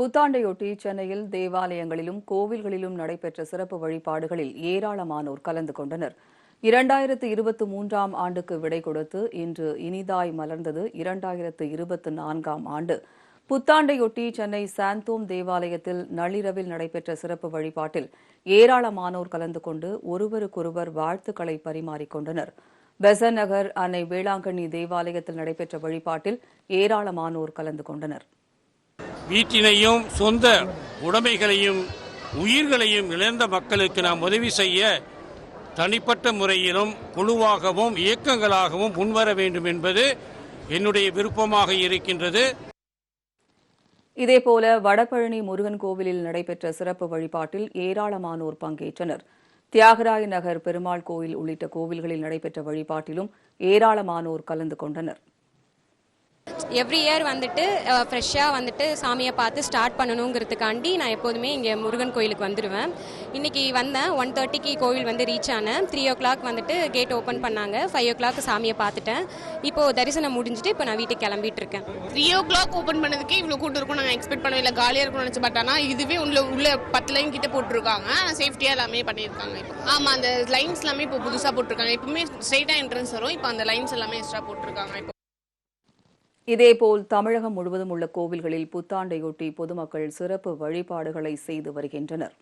புத்தாண்டையொட்டி சென்னையில் தேவாலயங்களிலும் கோவில்களிலும் நடைபெற்ற சிறப்பு வழிபாடுகளில் ஏராளமானோர் கலந்து கொண்டனர். இரண்டாயிரத்து இருபத்தி மூன்றாம் ஆண்டுக்கு விடை கொடுத்து இன்று இனிதாய் மலர்ந்தது இரண்டாயிரத்து இருபத்தி நான்காம் ஆண்டு. புத்தாண்டையொட்டி சென்னை சாந்தோம் தேவாலயத்தில் நள்ளிரவில் நடைபெற்ற சிறப்பு வழிபாட்டில் ஏராளமானோர் கலந்து கொண்டு ஒருவருக்கொருவர் வாழ்த்துக்களை பரிமாறிக்கொண்டனர் பெசன் நகர் அன்னை வேளாங்கண்ணி தேவாலயத்தில் நடைபெற்ற வழிபாட்டில் ஏராளமானோர் கலந்து கொண்டனர். வீட்டினையும் சொந்த உடைமைகளையும் உயிர்களையும் இழந்த மக்களுக்கு நாம் உதவி செய்ய தனிப்பட்ட முறையிலும் குழுவாகவும் இயக்கங்களாகவும் முன்வர வேண்டும் என்பது என்னுடைய விருப்பமாக இருக்கின்றது. இதேபோல வடபழனி முருகன் கோவிலில் நடைபெற்ற சிறப்பு வழிபாட்டில் ஏராளமானோர் பங்கேற்றனர். தியாகராய நகர் பெருமாள் கோயில் உள்ளிட்ட கோவில்களில் நடைபெற்ற வழிபாட்டிலும் ஏராளமானோர் கலந்து கொண்டனர். எவ்ரி இயர் வந்துட்டு ஃப்ரெஷ்ஷாக வந்துட்டு சாமியை பார்த்து ஸ்டார்ட் பண்ணணுங்கிறதுக்காண்டி நான் எப்போதுமே இங்கே முருகன் கோயிலுக்கு வந்துடுவேன் இன்னைக்கு வந்தேன். ஒன் தேர்ட்டிக்கு கோவில் வந்து ரீச் ஆனேன். த்ரீ ஓ கிளாக் வந்துட்டு கேட் ஓப்பன் பண்ணாங்க. ஃபைவ் ஓ கிளாக் சாமியை பார்த்துட்டேன். இப்போது தரிசனம் முடிஞ்சுட்டு இப்போ நான் வீட்டுக்கு கிளம்பிட்டு இருக்கேன் த்ரீ ஓ கிளாக் ஓப்பன் பண்ணதுக்கே இவ்வளோ கூட்டம் இருக்கும். நாங்கள் எக்ஸ்பெக்ட் பண்ணவே இல்லை. காலியாக இருக்கும்னு நினச்சி பட் ஆனால் இதுவே உள்ள உள்ள பத்து லைன் கிட்ட போட்டிருக்காங்க. சேஃப்டியாக எல்லாமே பண்ணியிருக்காங்க இப்போ. ஆமாம் அந்த லைன்ஸ் எல்லாமே இப்போ புதுசாக போட்டிருக்காங்க. எப்பவுமே ஸ்ட்ரெயிட்டாக என்ட்ரன்ஸ் வரும். இப்போ அந்த லைன்ஸ் எல்லாமே எக்ஸ்ட்ரா போட்டிருக்காங்க இப்போ. இதேபோல் தமிழகம் முழுவதும் உள்ள கோவில்களில் புத்தாண்டையொட்டி பொதுமக்கள் சிறப்பு வழிபாடுகளை செய்து வருகின்றனர்.